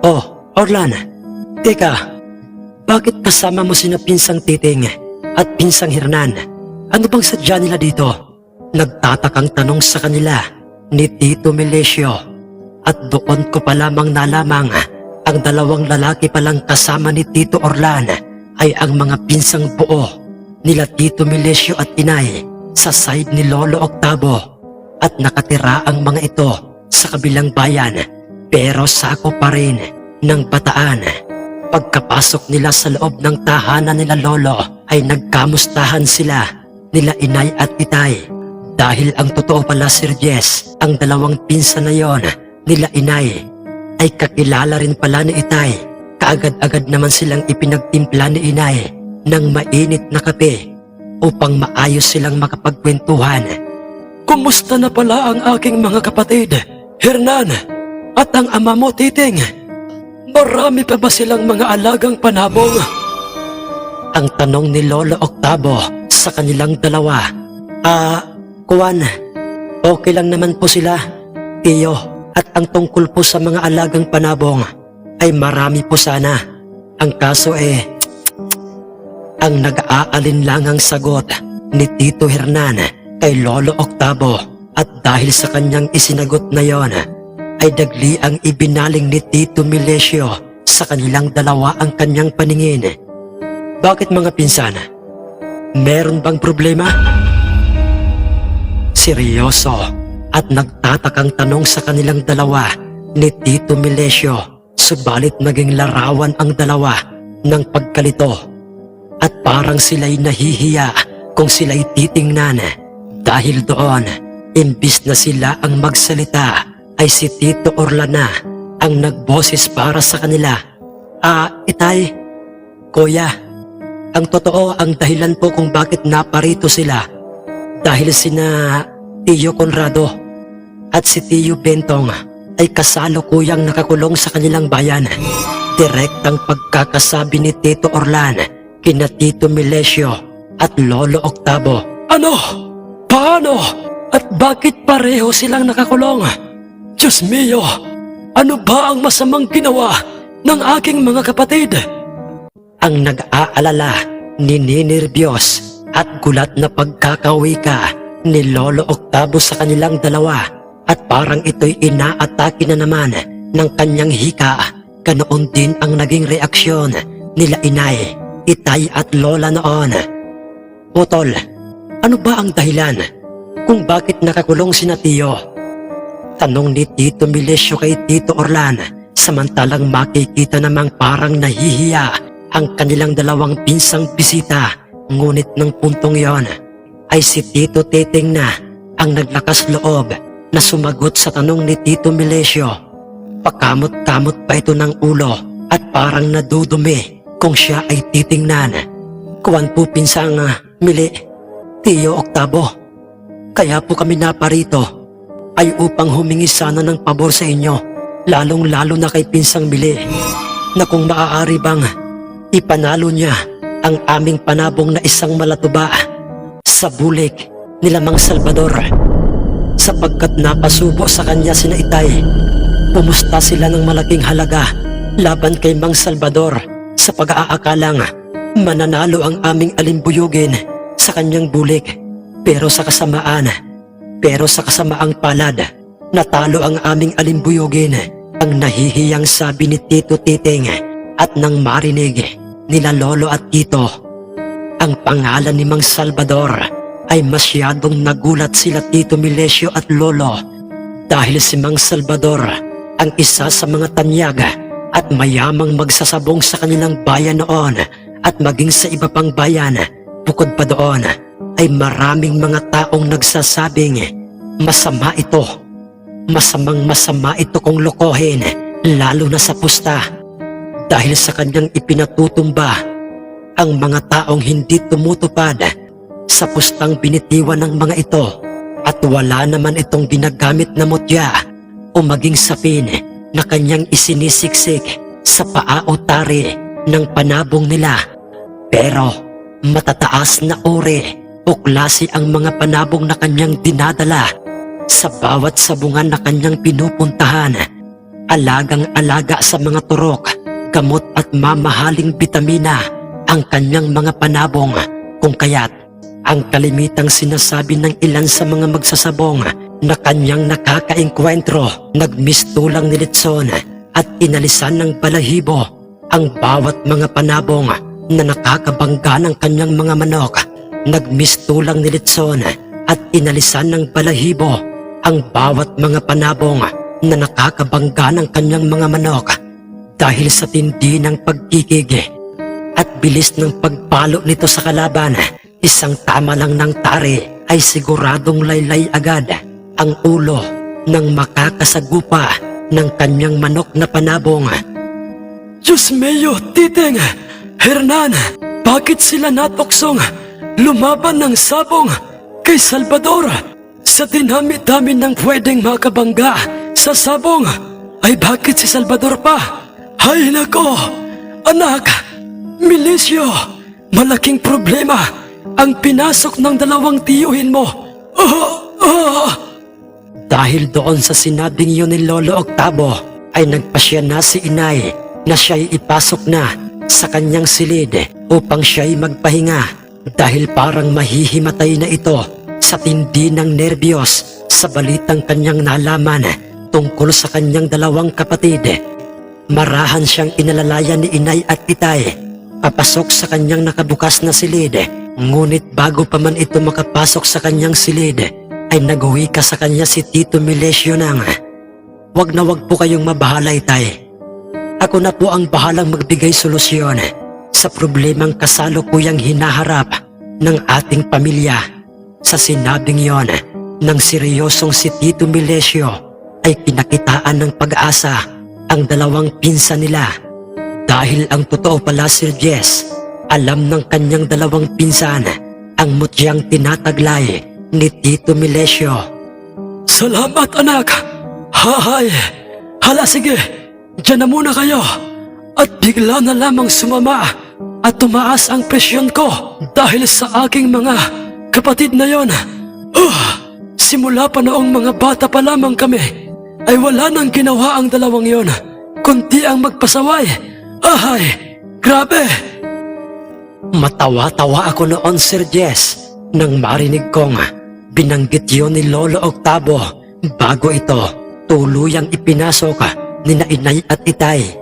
Oh, Orlan. Teka, bakit kasama mo sina Pinsang Titing at Pinsang Hernan? Ano bang sadya nila dito? Nagtatakang tanong sa kanila ni Tito Melesio. At doon ko pa lamang nalamang ang dalawang lalaki palang kasama ni Tito Orlan ay ang mga pinsang buo nila Tito Melesio at Inay sa side ni Lolo Octavo at nakatira ang mga ito sa kabilang bayan pero sako pa rin ng bataan. Pagkapasok nila sa loob ng tahanan nila Lolo ay nagkamustahan sila nila Inay at Itay. Dahil ang totoo pala Sir Jess, ang dalawang pinsan na yon nila Inay ay kakilala rin pala ni Itay. Kaagad-agad naman silang ipinagtimpla ni Inay ng mainit na kape upang maayos silang makapagkwentuhan. Kumusta na pala ang aking mga kapatid, Hernan, at ang ama mo, Titing? Marami pa ba silang mga alagang panabong? Ang tanong ni Lolo Octavo sa kanilang dalawa. Ah, Kuwan, okay lang naman po sila, Tiyo. At ang tungkol po sa mga alagang panabong ay marami po sana. Ang kaso eh, ang nag-aalinlangang sagot ni Tito Hernan kay Lolo Octavo at dahil sa kanyang isinagot na yon ay dagli ang ibinaling ni Tito Milesio sa kanilang dalawa ang kanyang paningin. Bakit mga pinsan? Meron bang problema? Seryoso at nagtatakang tanong sa kanilang dalawa ni Tito Milesio subalit naging larawan ang dalawa ng pagkalito at parang sila'y nahihiya kung sila'y titingnan dahil doon imbis na sila ang magsalita ay si Tito Orlana ang nagboses para sa kanila. Ah, itay, kuya, ang totoo ang dahilan po kung bakit naparito sila dahil sina Tio Conrado at si Tio Bentong ay kasalukuyang nakakulong sa kanilang bayan. Direktang pagkakasabi ni Tito Orlan kina Tito Milesio at Lolo Octavo. Ano? Paano? At bakit pareho silang nakakulong? Diyos mio, ano ba ang masamang ginawa ng aking mga kapatid? Ang nag-aalala, nininerbyos at gulat na pagkakawika ni Lolo Octavo sa kanilang dalawa at parang ito'y inaatake na naman ng kanyang hika. Ganoon din ang naging reaksyon nila inay, itay at lola noon. Utol, ano ba ang dahilan kung bakit nakakulong si Tiyo? Tanong ni Tito Milesio kay Tito Orlan samantalang makikita namang parang nahihiya ang kanilang dalawang pinsang bisita ngunit ng puntong yon ay si Tito Teteng na ang naglakas loob na sumagot sa tanong ni Tito Milesio. Pakamot-kamot pa ito ng ulo at parang nadudumi kung siya ay titingnan. Kuwan po pinsang uh, mili, Tiyo Octavo. Kaya po kami naparito ay upang humingi sana ng pabor sa inyo, lalong-lalo na kay pinsang mili, na kung maaari bang ipanalo niya ang aming panabong na isang malatuba sa bulik nila Mang Salvador sapagkat napasubo sa kanya sina Itay. Pumusta sila ng malaking halaga laban kay Mang Salvador sa pag-aakalang mananalo ang aming alimbuyugin sa kanyang bulik. Pero sa kasamaan, pero sa kasamaang palad, natalo ang aming alimbuyugin ang nahihiyang sabi ni Tito Titing at nang marinig nila Lolo at Tito. Ang pangalan ni Mang Salvador ay masyadong nagulat sila Tito Milesio at Lolo dahil si Mang Salvador ang isa sa mga tanyaga at mayamang magsasabong sa kanilang bayan noon at maging sa iba pang bayan. Bukod pa doon ay maraming mga taong nagsasabing masama ito. Masamang masama ito kung lokohin lalo na sa pusta dahil sa kanyang ipinatutumba ang mga taong hindi tumutupad sa pustang binitiwan ng mga ito at wala naman itong ginagamit na mutya o maging sapin na kanyang isinisiksik sa paa o tari ng panabong nila. Pero matataas na uri o ang mga panabong na kanyang dinadala sa bawat sabungan na kanyang pinupuntahan alagang-alaga sa mga turok, gamot at mamahaling bitamina ang kanyang mga panabong kung kaya't ang kalimitang sinasabi ng ilan sa mga magsasabong na kanyang nakakaengkwentro, nagmistulang ni Litson at inalisan ng balahibo ang bawat mga panabong na nakakabangga ng kanyang mga manok. Nagmistulang ni Litson at inalisan ng balahibo ang bawat mga panabong na nakakabangga ng kanyang mga manok dahil sa tindi ng pagkikigi at bilis ng pagpalo nito sa kalaban, isang tama lang ng tari ay siguradong laylay agad ang ulo ng makakasagupa ng kanyang manok na panabong. Diyos mio, titeng! Hernan, bakit sila natoksong lumaban ng sabong kay Salvador? Sa dinami-dami ng pwedeng makabangga sa sabong, ay bakit si Salvador pa? Hay nako! Anak! Milisyo! Malaking problema ang pinasok ng dalawang tiyuhin mo. Ah! Ah! Dahil doon sa sinabing yun ni Lolo Octavo ay nagpasya na si inay na siya'y ipasok na sa kanyang silid upang siya'y magpahinga dahil parang mahihimatay na ito sa tindi ng nerbiyos sa balitang kanyang nalaman tungkol sa kanyang dalawang kapatid. Marahan siyang inalalayan ni inay at itay papasok sa kanyang nakabukas na silid ngunit bago pa man ito makapasok sa kanyang silid ay naghuwi ka sa kanya si Tito Milesio nang Huwag na wag po kayong mabahala itay. Ako na po ang bahalang magbigay solusyon sa problemang kasalukuyang hinaharap ng ating pamilya. Sa sinabing yon ng seryosong si Tito Milesio ay kinakitaan ng pag-asa ang dalawang pinsan nila. Dahil ang totoo pala Sir Jess, alam ng kanyang dalawang pinsan ang mutyang tinataglay ni Tito Milesio. Salamat anak! Hahay! Hala sige, dyan na muna kayo. At bigla na lamang sumama at tumaas ang presyon ko dahil sa aking mga kapatid na yon. Uh, simula pa noong mga bata pa lamang kami ay wala nang ginawa ang dalawang yon kundi ang magpasaway. Ahay! Grabe! Matawa-tawa ako noon, Sir Jess, nang marinig kong binanggit yon ni Lolo Octavo bago ito tuluyang ipinasok ni na inay at itay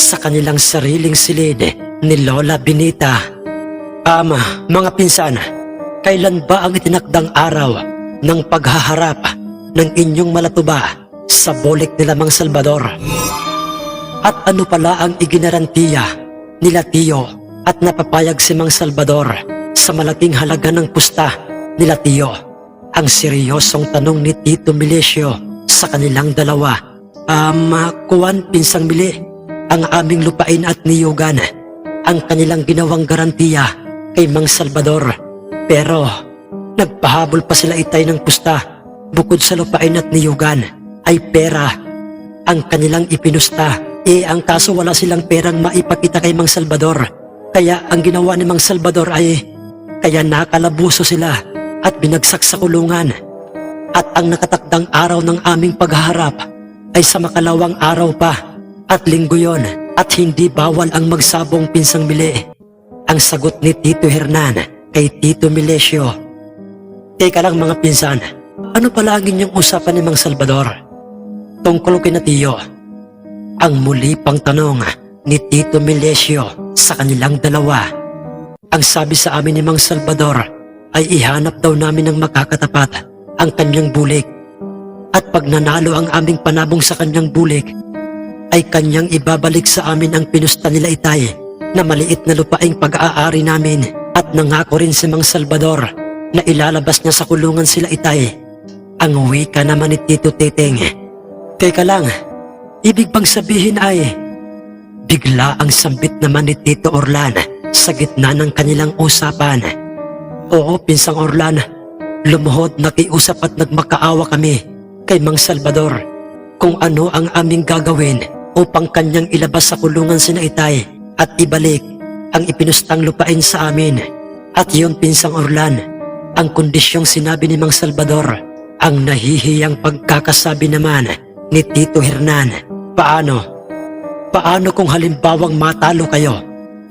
sa kanilang sariling silid ni Lola Benita. Ama, mga pinsan, kailan ba ang itinakdang araw ng paghaharap ng inyong malatuba sa bolik nila Mang Salvador? At ano pala ang iginarantiya nila Tio at napapayag si Mang Salvador sa malaking halaga ng pusta nila Tio? Ang seryosong tanong ni Tito Milesio sa kanilang dalawa. Ama, kuwan pinsang mili ang aming lupain at niyugan. Ang kanilang ginawang garantiya kay Mang Salvador. Pero nagpahabol pa sila itay ng pusta bukod sa lupain at niyugan ay pera ang kanilang ipinusta. Eh ang kaso wala silang perang maipakita kay Mang Salvador. Kaya ang ginawa ni Mang Salvador ay kaya nakalabuso sila at binagsak sa kulungan. At ang nakatakdang araw ng aming paghaharap ay sa makalawang araw pa at linggo yon at hindi bawal ang magsabong pinsang mili. Ang sagot ni Tito Hernan kay Tito Milesio. Teka lang mga pinsan, ano pala ang inyong usapan ni Mang Salvador? Tungkol kay na Tiyo. Ang muli pang tanong ni Tito Milesio sa kanilang dalawa. Ang sabi sa amin ni Mang Salvador ay ihanap daw namin ng makakatapat ang kanyang bulik. At pag nanalo ang aming panabong sa kanyang bulik, ay kanyang ibabalik sa amin ang pinusta nila itay na maliit na lupaing pag-aari namin at nangako rin si Mang Salvador na ilalabas niya sa kulungan sila itay. Ang wika naman ni Tito Teteng. Teka lang, ibig bang sabihin ay bigla ang sambit naman ni Tito Orlan sa gitna ng kanilang usapan. Oo, pinsang Orlan, lumuhod nakiusap at nagmakaawa kami kay Mang Salvador kung ano ang aming gagawin upang kanyang ilabas sa kulungan sina Itay at ibalik ang ipinustang lupain sa amin. At yun pinsang Orlan, ang kondisyong sinabi ni Mang Salvador, ang nahihiyang pagkakasabi naman ni Tito Hernan Paano? Paano kung halimbawang matalo kayo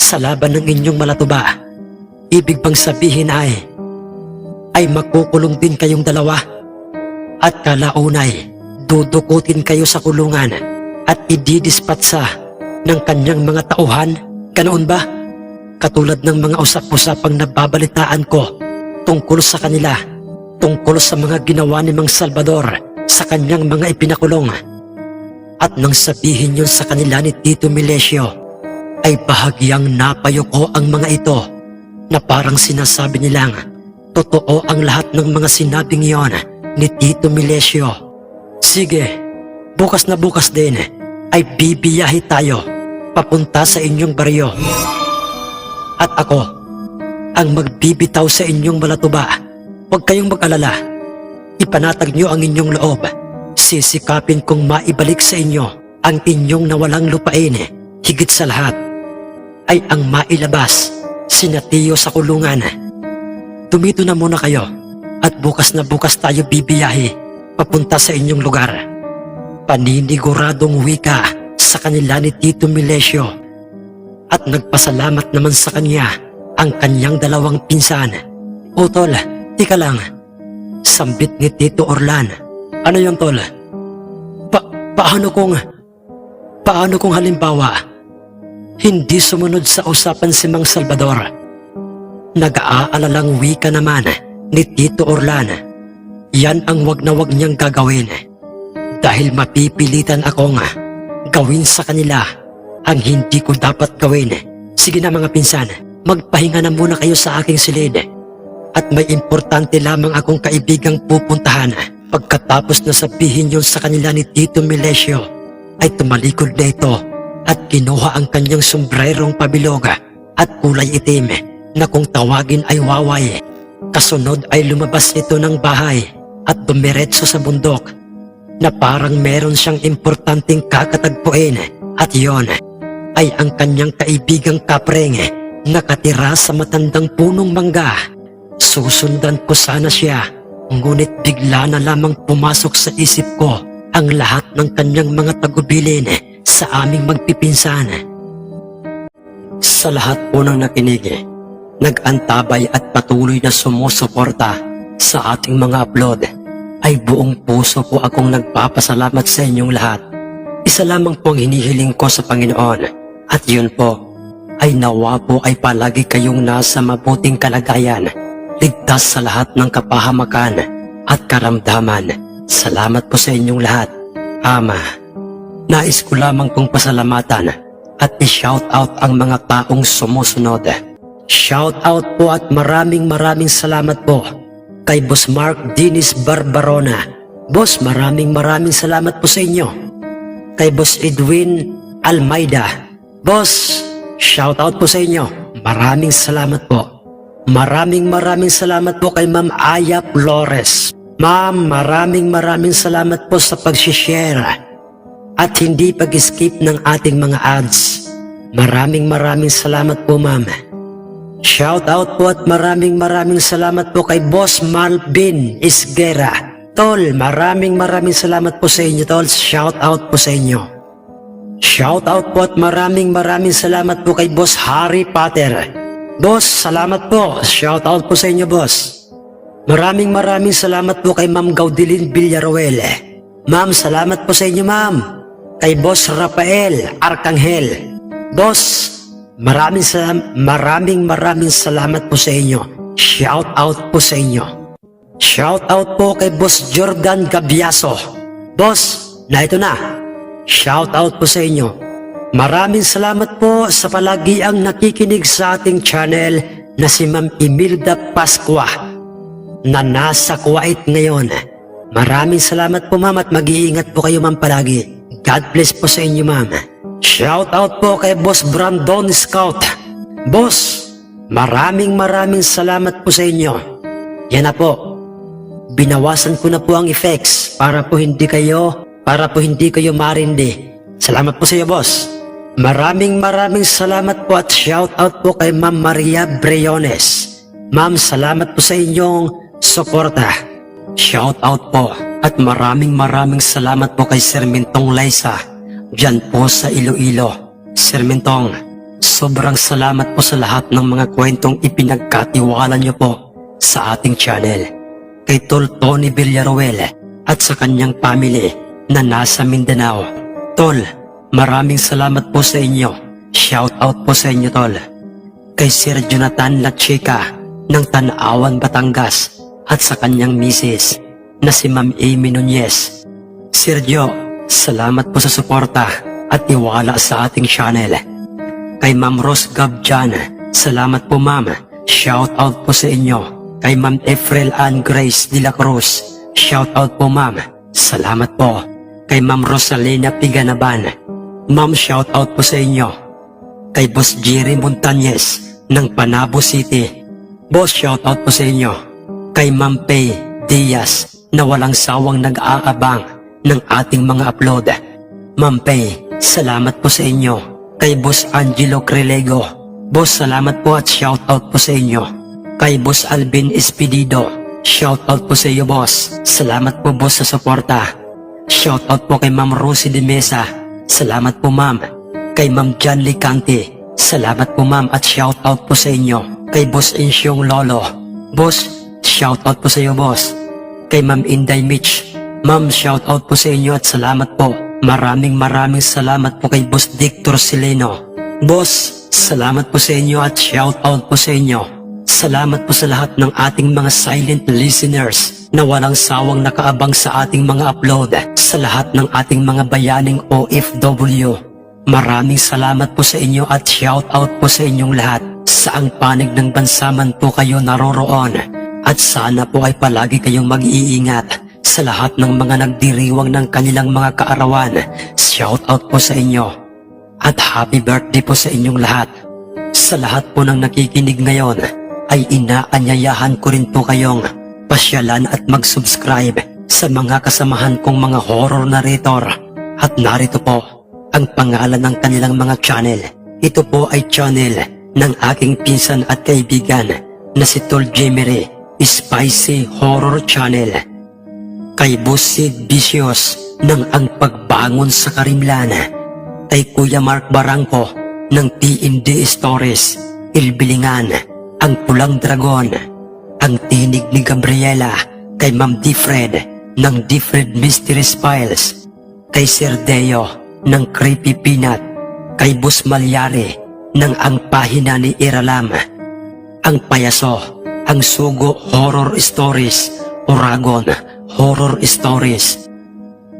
sa laban ng inyong malatuba? Ibig bang sabihin ay ay makukulong din kayong dalawa? At kalaunay, dudukutin kayo sa kulungan at ididispatsa ng kanyang mga tauhan? Ganoon ba? Katulad ng mga usap-usapang nababalitaan ko tungkol sa kanila, tungkol sa mga ginawa ni Mang Salvador sa kanyang mga ipinakulong. At nang sabihin yun sa kanila ni Tito Milesio, ay bahagyang napayo ko ang mga ito na parang sinasabi nilang totoo ang lahat ng mga sinabing iyon ni Tito Milesio. Sige, bukas na bukas din ay bibiyahe tayo papunta sa inyong baryo. At ako, ang magbibitaw sa inyong malatuba. Huwag kayong mag-alala. Ipanatag niyo ang inyong loob. Sisikapin kong maibalik sa inyo ang inyong nawalang lupain. Higit sa lahat, ay ang mailabas sina Tio sa kulungan. Tumito na muna kayo at bukas na bukas tayo bibiyahe papunta sa inyong lugar. Paniniguradong wika sa kanila ni Tito Milesio at nagpasalamat naman sa kanya ang kanyang dalawang pinsan. O tol, tika lang. Sambit ni Tito Orlan. Ano yung tol? Pa paano kung... Paano kung halimbawa, hindi sumunod sa usapan si Mang Salvador? Nag-aalalang wika naman ni Tito Orlan. Yan ang wag na wag niyang gagawin. Dahil mapipilitan akong gawin sa kanila ang hindi ko dapat gawin. Sige na mga pinsan, magpahinga na muna kayo sa aking silid. At may importante lamang akong kaibigang pupuntahan. Pagkatapos na sabihin yun sa kanila ni Tito Milesio, ay tumalikod na ito at kinuha ang kanyang sombrerong pabiloga at kulay itim na kung tawagin ay waway. Kasunod ay lumabas ito ng bahay at dumiretso sa bundok na parang meron siyang importanteng kakatagpuin at yon ay ang kanyang kaibigang kapreng nakatira sa matandang punong mangga. Susundan ko sana siya, ngunit bigla na lamang pumasok sa isip ko ang lahat ng kanyang mga tagubilin sa aming magpipinsan. Sa lahat po ng nakinig, nag-antabay at patuloy na sumusuporta sa ating mga upload, ay buong puso po akong nagpapasalamat sa inyong lahat. Isa lamang po ang hinihiling ko sa Panginoon at yun po ay nawa po ay palagi kayong nasa mabuting kalagayan, ligtas sa lahat ng kapahamakan at karamdaman. Salamat po sa inyong lahat. Ama, nais ko lamang pong pasalamatan at i-shout out ang mga taong sumusunod. Shout out po at maraming maraming salamat po kay Boss Mark Dinis Barbarona. Boss, maraming maraming salamat po sa inyo. Kay Boss Edwin Almeida. Boss, shout out po sa inyo. Maraming salamat po. Maraming maraming salamat po kay Ma'am Aya Flores. Ma'am, maraming maraming salamat po sa pag-share at hindi pag-skip ng ating mga ads. Maraming maraming salamat po ma'am. Shout out po at maraming maraming salamat po kay Boss Malvin Isgera. Tol, maraming maraming salamat po sa inyo tol. Shout out po sa inyo. Shout out po at maraming maraming salamat po kay Boss Harry Potter. Boss, salamat po. Shout out po sa inyo boss. Maraming maraming salamat po kay Ma'am Gaudilin Villaruel. Ma'am, salamat po sa inyo ma'am. Kay Boss Rafael Arcangel. Boss, maraming salam maraming maraming salamat po sa inyo. Shout out po sa inyo. Shout out po kay Boss Jordan Gabiaso. Boss, na ito na. Shout out po sa inyo. Maraming salamat po sa palagi ang nakikinig sa ating channel na si Ma'am Imelda Pasqua na nasa Kuwait ngayon. Maraming salamat po ma'am at mag-iingat po kayo ma'am palagi. God bless po sa inyo ma'am. Shout out po kay Boss Brandon Scout. Boss, maraming maraming salamat po sa inyo. Yan na po. Binawasan ko na po ang effects para po hindi kayo, para po hindi kayo marindi. Salamat po sa iyo boss. Maraming maraming salamat po at shout out po kay Ma'am Maria Breyones. Ma'am, salamat po sa inyong suporta. Shout out po at maraming maraming salamat po kay Sir Mintong Liza dyan po sa Iloilo. Sir Mentong, sobrang salamat po sa lahat ng mga kwentong ipinagkatiwala niyo po sa ating channel. Kay Tol Tony Villaruel at sa kanyang family na nasa Mindanao. Tol, maraming salamat po sa inyo. Shout out po sa inyo, Tol. Kay Sir Jonathan Lachica ng Tanawan, Batangas at sa kanyang misis na si Ma'am Amy Nunez. Sergio, salamat po sa suporta at tiwala sa ating channel. Kay Ma'am Rose Gabjan, salamat po ma'am. Shout out po sa inyo. Kay Ma'am Efrel Ann Grace de la Cruz, shout out po ma'am. Salamat po. Kay Ma'am Rosalina Piganaban, ma'am shout out po sa inyo. Kay Boss Jerry Montañez ng Panabo City, boss shout out po sa inyo. Kay Ma'am Pay Diaz na walang sawang nag-aabang ng ating mga upload. Ma'am Pay, salamat po sa inyo. Kay Boss Angelo Crelego, boss salamat po at shout out po sa inyo. Kay Boss Alvin Espedido, shout out po sa iyo boss. Salamat po boss sa suporta. Shout out po kay Ma'am Rosie de Mesa. Salamat po ma'am. Kay Ma'am John Licante. Salamat po ma'am at shout out po sa inyo. Kay Boss Insyong Lolo. Boss, shout out po sa iyo boss. Kay Ma'am Inday Mitch. Ma'am, shout out po sa inyo at salamat po. Maraming maraming salamat po kay Boss Victor Sileno. Boss, salamat po sa inyo at shout out po sa inyo. Salamat po sa lahat ng ating mga silent listeners na walang sawang nakaabang sa ating mga upload sa lahat ng ating mga bayaning OFW. Maraming salamat po sa inyo at shout out po sa inyong lahat. Saang panig ng bansa man po kayo naroroon. At sana po ay palagi kayong mag-iingat sa lahat ng mga nagdiriwang ng kanilang mga kaarawan. Shout out po sa inyo. At happy birthday po sa inyong lahat. Sa lahat po ng nakikinig ngayon, ay inaanyayahan ko rin po kayong pasyalan at mag-subscribe sa mga kasamahan kong mga horror narrator. At narito po ang pangalan ng kanilang mga channel. Ito po ay channel ng aking pinsan at kaibigan na si Tol Jemery, Spicy Horror Channel. Kay Busid Vicious ng Ang Pagbangon sa Karimlan. Kay Kuya Mark Barangco ng TND Stories, Ilbilingan, Ang Pulang Dragon, Ang Tinig ni Gabriela, kay Ma'am Diffred ng Diffred Mysteries Files, kay Sir Deo ng Creepy Peanut, kay Bus Malyari ng Ang Pahina ni Iralam, ang Payaso, ang Sugo Horror Stories, Oragon Horror Stories,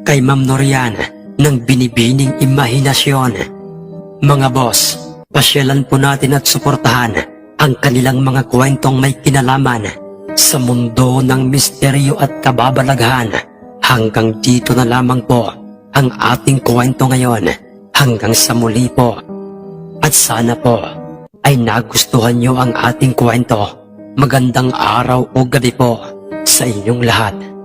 kay Ma'am Norian ng Binibining Imahinasyon. Mga boss, pasyalan po natin at suportahan ang kanilang mga kwentong may kinalaman sa mundo ng misteryo at kababalaghan. Hanggang dito na lamang po ang ating kwento ngayon. Hanggang sa muli po. At sana po ay nagustuhan nyo ang ating kwento. Magandang araw o gabi po sa inyong lahat.